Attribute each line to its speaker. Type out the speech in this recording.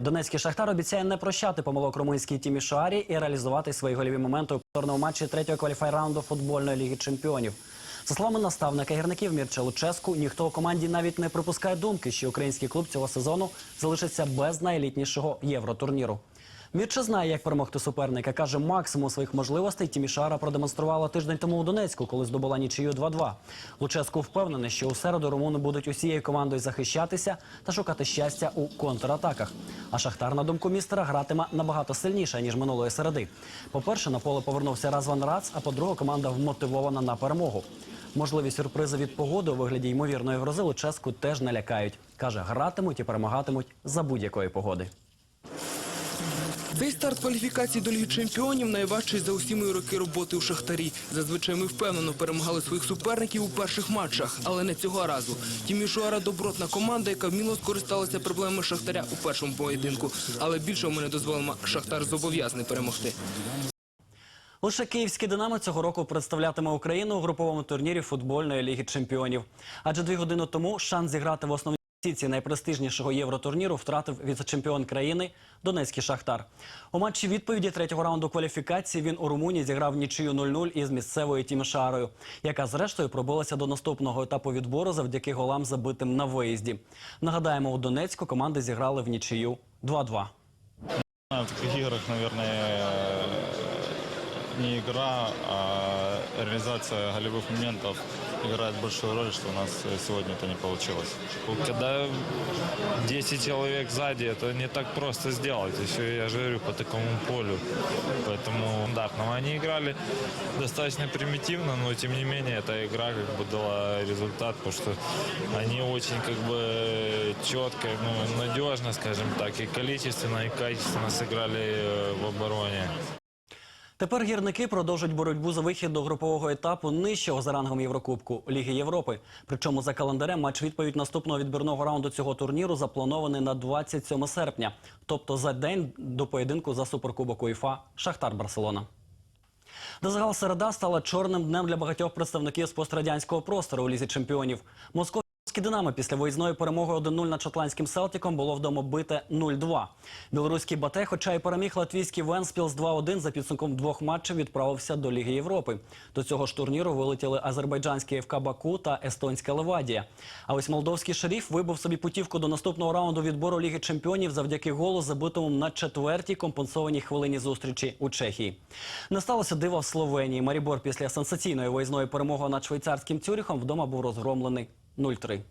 Speaker 1: Донецький шахтар обіцяє не прощати помилок румунській тімі Шуарі і реалізувати свої гольові моменти у повторному матчі третього кваліфай раунду футбольної ліги чемпіонів. За словами наставника гірників Мірча Луческу, ніхто у команді навіть не припускає думки, що український клуб цього сезону залишиться без найлітнішого євротурніру. Мірча знає, як перемогти суперника. Каже, максимум своїх можливостей Тімішара продемонструвала тиждень тому у Донецьку, коли здобула нічию 2-2. Луческу впевнений, що у середу румуни будуть усією командою захищатися та шукати щастя у контратаках. А Шахтар, на думку містера, гратиме набагато сильніше ніж минулої середи. По-перше, на поле повернувся Разван Рац, а по-друге, команда вмотивована на перемогу. Можливі сюрпризи від погоди у вигляді ймовірної грози Луческу теж не лякають. Каже, гратимуть і перемагатимуть за будь-якої погоди.
Speaker 2: Цей старт кваліфікації до Ліги Чемпіонів найважчий за усі мої роки роботи у Шахтарі. Зазвичай ми впевнено перемагали своїх суперників у перших матчах, але не цього разу. Тім Шуара добротна команда, яка вміло скористалася проблемами Шахтаря у першому поєдинку. Але більшого ми не дозволимо. Шахтар зобов'язаний перемогти.
Speaker 1: Лише київське Динамо цього року представлятиме Україну у груповому турнірі футбольної ліги чемпіонів. Адже дві години тому шанс зіграти в основній стійці найпрестижнішого євротурніру втратив віце-чемпіон країни Донецький Шахтар. У матчі відповіді третього раунду кваліфікації він у Румунії зіграв нічию 0-0 із місцевою Тімішарою, яка зрештою пробилася до наступного етапу відбору завдяки голам забитим на виїзді. Нагадаємо, у Донецьку команди зіграли в нічию 2-2.
Speaker 3: В таких играх, наверное, не игра, а реализация голевых моментов играет большую роль, что у нас сегодня это не получилось.
Speaker 4: Когда 10 человек сзади, это не так просто сделать. Еще я же говорю по такому полю. Поэтому стандартного они играли достаточно примитивно, но тем не менее эта игра как бы дала результат, потому что они очень как бы четко, ну, надежно, скажем так, и количественно, и качественно сыграли э, в обороне.
Speaker 1: Тепер гірники продовжують боротьбу за вихід до групового етапу нижчого за рангом Єврокубку Ліги Європи. Причому за календарем матч відповідь наступного відбірного раунду цього турніру запланований на 27 серпня, тобто за день до поєдинку за суперкубок УЄФА Шахтар Барселона. Дозагал середа стала чорним днем для багатьох представників з пострадянського простору у лізі чемпіонів. Московське Динамо після виїзної перемоги 1-0 над шотландським Селтіком було вдома бите 0-2. Білоруський Бате, хоча й переміг латвійський Венспілс 2-1 за підсумком двох матчів відправився до Ліги Європи. До цього ж турніру вилетіли азербайджанський ФК Баку та естонська Левадія. А ось молдовський шеріф вибив собі путівку до наступного раунду відбору Ліги Чемпіонів завдяки голу, забитому на четвертій компенсованій хвилині зустрічі у Чехії. Не сталося дива в Словенії. Марібор після сенсаційної виїзної перемоги над швейцарським Цюріхом вдома був розгромлений 0-3.